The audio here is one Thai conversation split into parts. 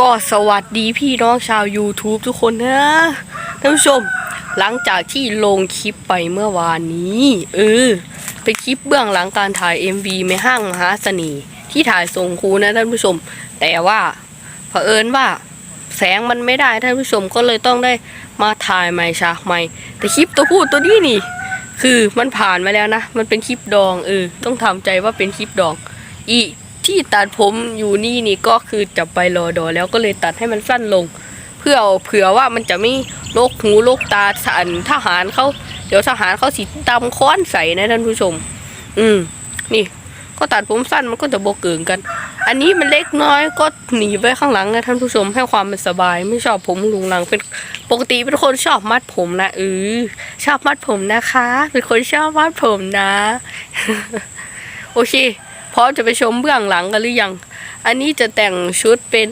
ก็สวัสดีพี่น้องชาว YouTube ทุกคนนะท่านผู้ชม หลังจากที่ลงคลิปไปเมื่อวานนี้ เออ เป็นคลิปเบื้องหลังการถ่าย MV ไม่ห้างมหาเสน่ห์ที่ถ่ายส่งครูนะท่านผู้ชม แต่ว่าเผอิญว่าแสงมันไม่ได้ท่านผู้ชมก็เลยต้องได้มาถ่ายใหม่ฉากใหม่ แต่คลิปตัวพูดตัวนี้นี่ คือมันผ่านมาแล้วนะ มันเป็นคลิปดองเออต้องทำใจว่าเป็นคลิปดอง อี ที่ตัดผมอยู่นี่นี่ก็คือจะไปรอดอแล้วก็เลยตัดให้มันสั้นลง เพื่อเผื่อว่ามันจะไม่โรคหูโรคตาสันทหารเขาเดี๋ยวทหารเขาสิตำค้อนใส่นะท่านผู้ชม อืม นี่ ก็ตัดผมสั้นมันก็จะโบเกิงกัน อันนี้มันเล็กน้อยก็หนีไว้ข้างหลังนะท่านผู้ชมให้ความเป็นสบาย ไม่ชอบผมลุงลังเป็นปกติเป็นคนชอบมัดผมนะเออชอบมัดผมนะคะ เป็นคนชอบมัดผมนะ โอเค พร้อมจะไปชมเบื้องหลังกันหรือยัง อันนี้จะแต่งชุดเป็น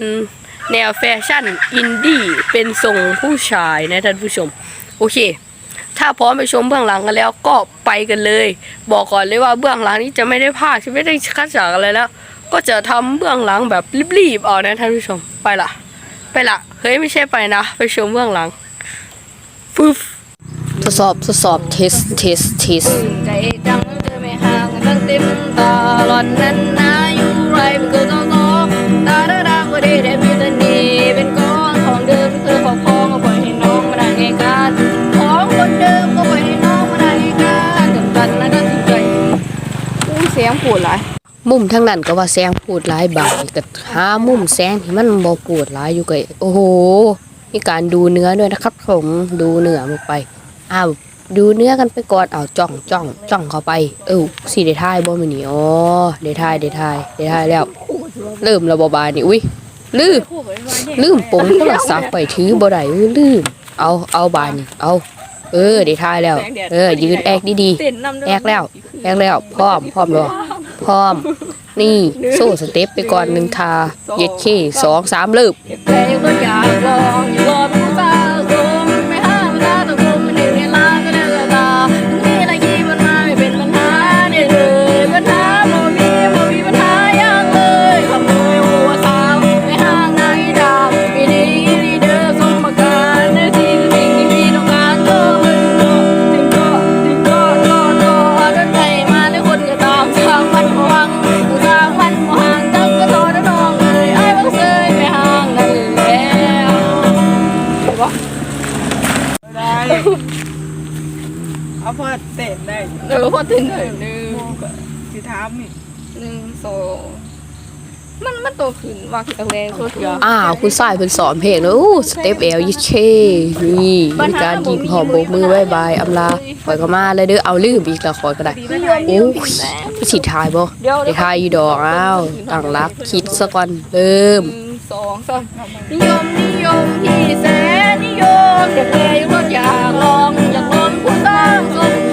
แนวแฟชั่นอินดี้เป็นทรงผู้ชายนะท่านผู้ชม โอเค ถ้าพร้อมไปชมเบื้องหลังกันแล้วก็ไปกันเลย บอกก่อนเลยว่าเบื้องหลังนี้จะไม่ได้พากจะไม่ได้คัดฉากอะไรแล้ว ก็จะทำเบื้องหลังแบบรีบๆเอานะท่านผู้ชมไปละไปละเฮ้ยไม่ใช่ไปนะ ไปชมเบื้องหลังฟึบทดสอบทดสอบเทสเทสเทส ตั้งเต็มตลอดนั้นนะอยู่ไรเป็นเกินต้องตาดาดาก็ได้แต่มีแต่นี่เป็นก้อนของเดิมเธอขอคองก็ปล่อยให้น้องมาได้ไงกันของคนเดิมก็ปล่อยให้น้องมาได้ไงกันจนกันนะก็ถึงใจอู้เสียงปวดหลายมุมทั้งนั้นก็ว่าแสงพูดหลายบาทก็หามุมแสงที่มันบ่ปวดหลายอยู่ก็โอ้โหมีการดูเนื้อด้วยนะครับผมดูเนื้อลงไปอ้าว ดูเนื้อกันไปก่อนเอาจ้องจ้องจ้องเข้าไป เออสิได้ทายบ่มื้อนี้อ๋อได้ทายได้ทายได้ทายแล้ว เริ่มระบบบานี่อุ้ยลืมลืมปงโทรศัพท์ไปถือบ่ได้อุ้ยลืม เอาเอาบานนี่เอา เออได้ทายแล้ว เออ ยืนแอกดีๆแอกแล้วแอกแล้วพร้อมพร้อมแล้วพร้อม นี่โซ่สเต็ปไปก่อนหนึ่งทาเย็ดเคสองสามเริ่มแต่ยังก็อยากลอง พอถึงหน่อยหนึ่งสิถามอีกหนึ่งสองมันมันโตขึ้นว่าคือแรงโคตรเยอะอ้าวคุณสายเพิ่นสอนเพลงแล้วอู้สเต็ปเอลยิเช่นี่มีการยิ้มหอมโบกมือบายบายอำลาปล่อยก็มาเลยเด้อเอาลืมอีกล้วขอยก็ได้โอ้ยพี่สิทายบ่ได้ทายอยู่ดอกอ้าวตั้งรักคิดซะก่อนเริ่มหนึ่งสองสามนิยมนิยมที่แสนนิยมอยากแกยังรถอยากลองอยากลองผู้สร้างสม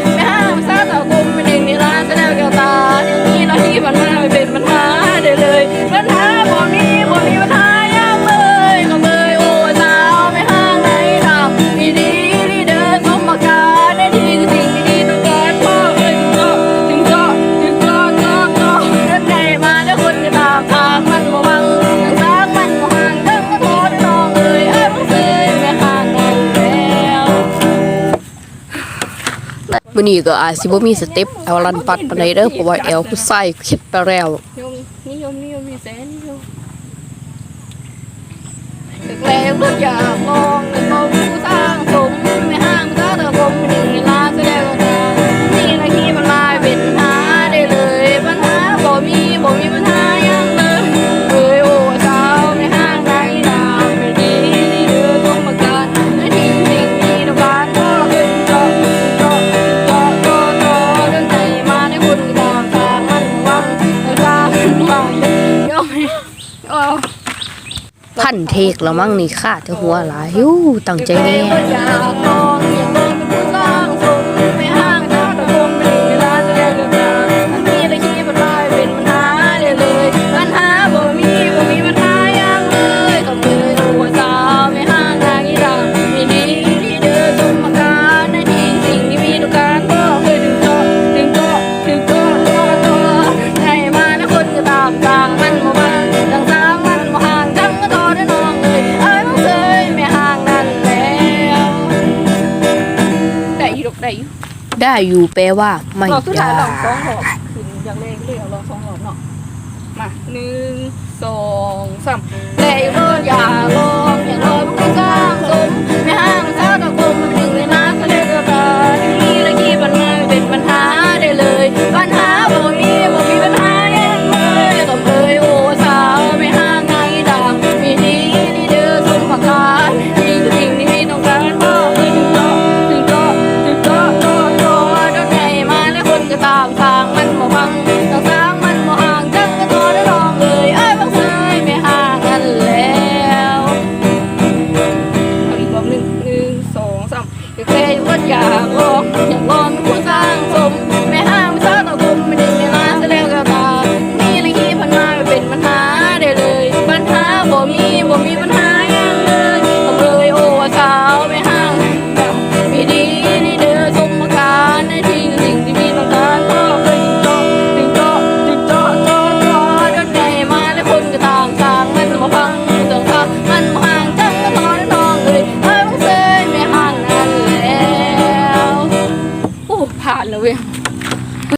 มื้อนี้ก็อาจสิบ่มีสเต็ปเอลลันปัดปานใดเด้อเพราะว่าแอลผู้ชายเข็ดไปแล้วยมนิยมนิยมมีแสนนิยมตึกแล้วก็อยากลองมองผู้สร้างสมไม่ห่างก็แต่ผมหนึ่งลาแสดงนี่นะที่มันลายเป็นหาได้เลยปัญหาบ่มีบ่มีปัญหา เทกแล้วมั้งนี่ค่ะแต่หัวหลายยู้ตั้งใจแน่ ได้อยู่แปลว่า ไม่รอบสุดท้ายลได้องสองรอบขึ้นอย่างแรกเลยเอาลองสองรอบเนาะมาหนึ่งสองสามแต่อย่าเลิอย่าลองอย่าลองมันก็สร้างสมไม่ห้างเช้าตะกม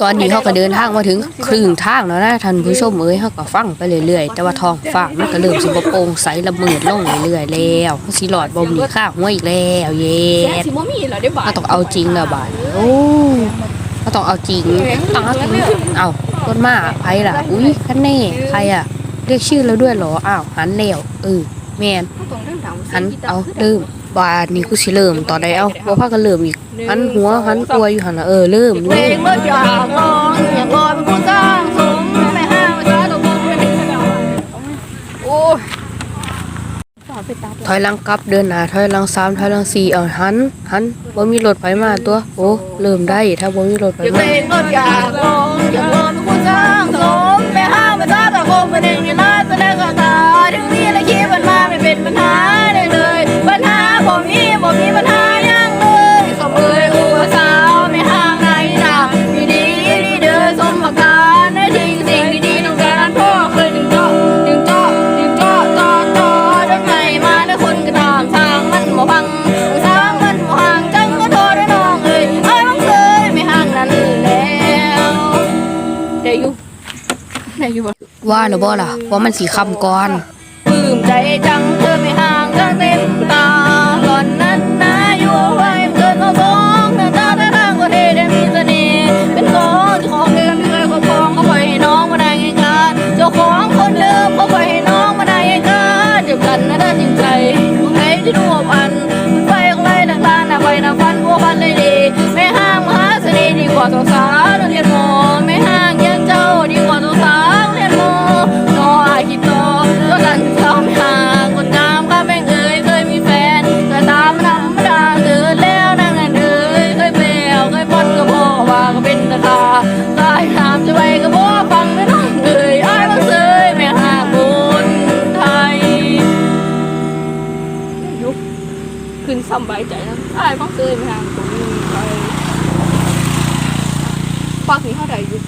ตอนนี้เขาก็เดินทางมาถึงครึ่งทางแล้วนะท่านผู้ชมเอ้ยเขาก็ฟังไปเรื่อยๆ แต่ว่าท้องฟ้ามันก็เริ่มสิบโปร่งใสละเมิดลงเรื่อยๆแล้วสีหลอดบอมนี่ข้างหัวอีกแล้วเย็แซ่ดสิบ่มีเหรอได้บ่าเราต้องเอาจริงแล้วบาดโอ้เราต้องเอาจริงต้องเอาจริงเอาต้นมาไผล่ะ อุ้ยคันแน่ใครอะ เรียกชื่อแล้วด้วยเหรออ้าวหันแล้วเออแมนต้องเริ่มถามว่าหันเอาเริ่ม บาดนี่กูสิเริ่มตอนใดเอาบ่พากันเริ่มอีกหันหัวหันตัวอยู่หันน่ะเออเริ่มเพลเริ่งมเมื่ออยากลองอยากลอยเป็นผู้สร้างสมไม่ห้ามไม่ช้าต้องมุ่งไปถึงโอ้ยสาวไปตาถอยหลังกลับเดินหน้าถอยหลังสามถอยหลังสี่เอาหันหันบ่มีรถไฟมาตัว โอ้เริ่มได้ถ้าบ่มีรถไฟอยากมาเพลงเมื่ออยากลองอยากลอยเป็นผู้สร้างสมไม่ห้ามไม่ช้าต้องมุ่งไปถึงนี่นะแสดงก็ ว่าหรือบ่ล่ะว่ามันสีคำก่อนปลื้มใจจังเธอไม่ห่างกันเต็มตาก่อนนั้นนะอยู่ไว้เกินเขาสองหน้าตาท่าทางก็เท่ได้มีเสน่ห์เป็นของเจ้าของเดิมที่เคยครอบครองเขาปล่อยให้น้องมาได้ไงกันเจ้าของคนเดิมเขาปล่อยให้น้องมาได้ไงกันเดียวกันนะด้านจิตใจของ เป็นตาตาตายถามจะไปก็บอกฟังไม่น้องเอ้ยอ้ายบังเซยไม่ห่างคนไทยยุบขึ้นสบายใจนะอ้ายบังเซยไม่ห่างคนไทยฟังนี้เท่าไหร่ยุบ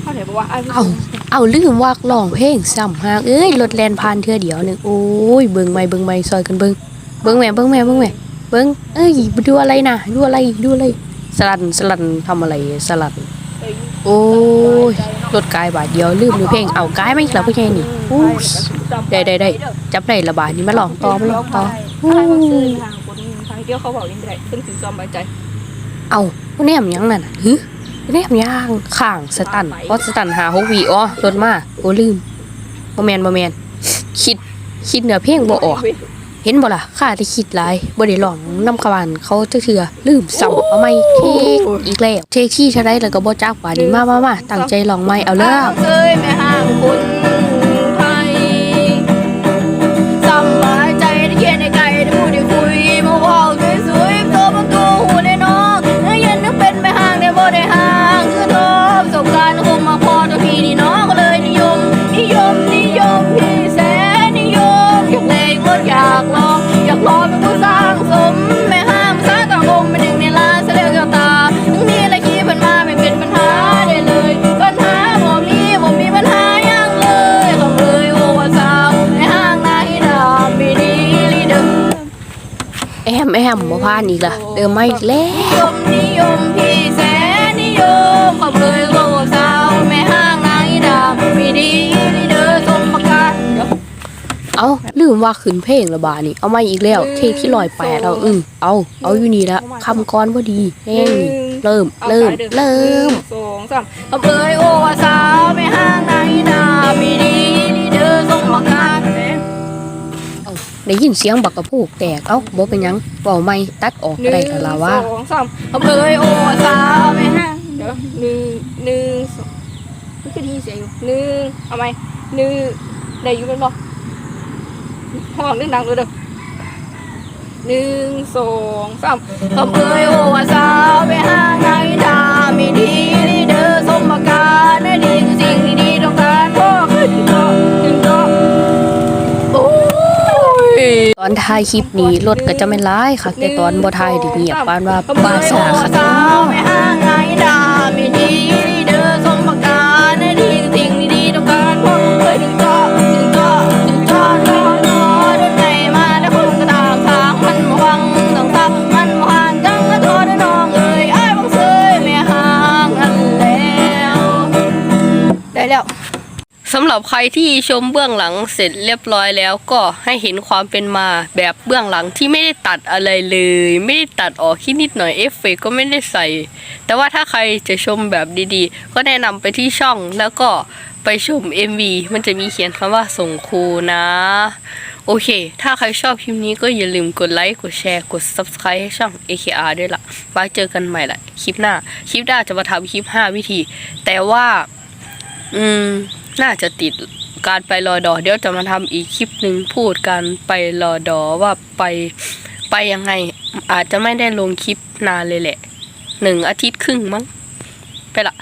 เท่าไหร่บอกว่าอ้ายเอาเอาลืมว่ากร้องเพลงซ้ำหากเอ้ยรถแลนผ่านเทื่อเดียวหนึ่งโอ้ยเบิ่งใหม่เบิ่งใหม่ซอยกันเบิ่งเบิ่งแม่เบิ่งแม่เบิ่งแม่เบิ่งเอ้ยดูอะไรนะดูอะไรดูอะไร สลันสลันทำอะไรสลันโอ้ยรถกายบาทเดียวลืมดูเพลงเอากายไม่แล้วพ่อใหญ่นี่โอ้ยได้ได้ได้จับได้ละบาทนี้มาลองต่อมาลองต่อใช่มันซื้อทางคนนี้ทางเดียวเขาบอกยังไงซึ่งถือซอมใบใจ เอาผู้แนมหยังนั่นน่ะฮึแนมย่างข้างสตันเพราะสตันหาหกวีอ๋อรถมาโอ้ลืมบ่แมนบ่แมนคิดคิดเนื้อเพลงบ่ออก เห็นบ่ล่ะข้าที่คิดหลายบ่ได้ลองนำกระบานเขาจักเทื่อลืมซ้ำเอาไม่เทคอีกแล้วเทคที่เท่าใดแล้วก็บ่จักว่านี่มามามาตั้งใจลองใหม่เอาเด้อเคยไม่ห่างคน แอมแอมบ่ผ่านอีกล่ะ เดิมมาอีกแล้ว นิยมนิยมพี่แสเขาเผยโลสาวแม่ห้างนางอีดามีดีดีเด้อสมประการเดี๋ยวเอาลืมว่าขึ้นเพลงและบานี่ เอามาอีกแล้ว เทคที่ลอยแปดเอาอืมเอาเอาอยู่นี่ละคำก้อนพอดีเฮ้ยเริ่มเริ่มเริ่มสองสามเขาเผยโอสาวแม่ห้างนางอีดามีดีดี ได้ยินเสียงบักกระพูกแตกเอ้าบ่เป็นหยังเป่าไม่ตัดออกก็ได้แต่ละว่าหนึ่งสองสามเขาเผยโอสาวแม่ห้างเดี๋ยวหนึ่งหนึ่งสองนี่คือไดีเสียงอยู่หนึ่งเอาไหมหนึ่งได้อยู่เป็นบ่ห้องดังเลยเด้อหนึ่งสองสามเขาเผยโอสาวแม่ห้างนางดามีดีดีเด้อสมการได้ดีสิ่งดีๆต้องการพ่อขึ้นก็ถึ อนถ่ายคลิปนี้รถก็จะไม่ร้ายค่ะแต่ตอนบ่ถ่ายดิเงียบปานว่าปลาสาค่ะสาวไม่ห่างไงดาไม่ดีเด้อสมประกาสองกคนไหนมาแล้ว สำหรับใครที่ชมเบื้องหลังเสร็จเรียบร้อยแล้วก็ให้เห็นความเป็นมาแบบเบื้องหลังที่ไม่ได้ตัดอะไรเลย ไม่ได้ตัดออกแค่นิดหน่อยเอฟเฟกต์ก็ไม่ได้ใส่ แต่ว่าถ้าใครจะชมแบบดีๆ ก็แนะนำไปที่ช่องแล้วก็ไปชม MV มันจะมีเขียนคำว่าส่งครูนะ โอเค ถ้าใครชอบคลิปนี้ก็อย่าลืมกดไลค์ กดแชร์ กด Subscribe ให้ช่อง AKR ด้วยล่ะไว้เจอกันใหม่ละคลิปหน้า คลิปหน้าจะมาทำคลิป 5 วิธี แต่ว่า อืม น่าจะติดการไปรอดอเดี๋ยวจะมาทำอีกคลิปหนึ่งพูดการไปรอดอว่าไปไปยังไง อาจจะไม่ได้ลงคลิปนานเลยแหละหนึ่งอาทิตย์ครึ่งมั้งไปละ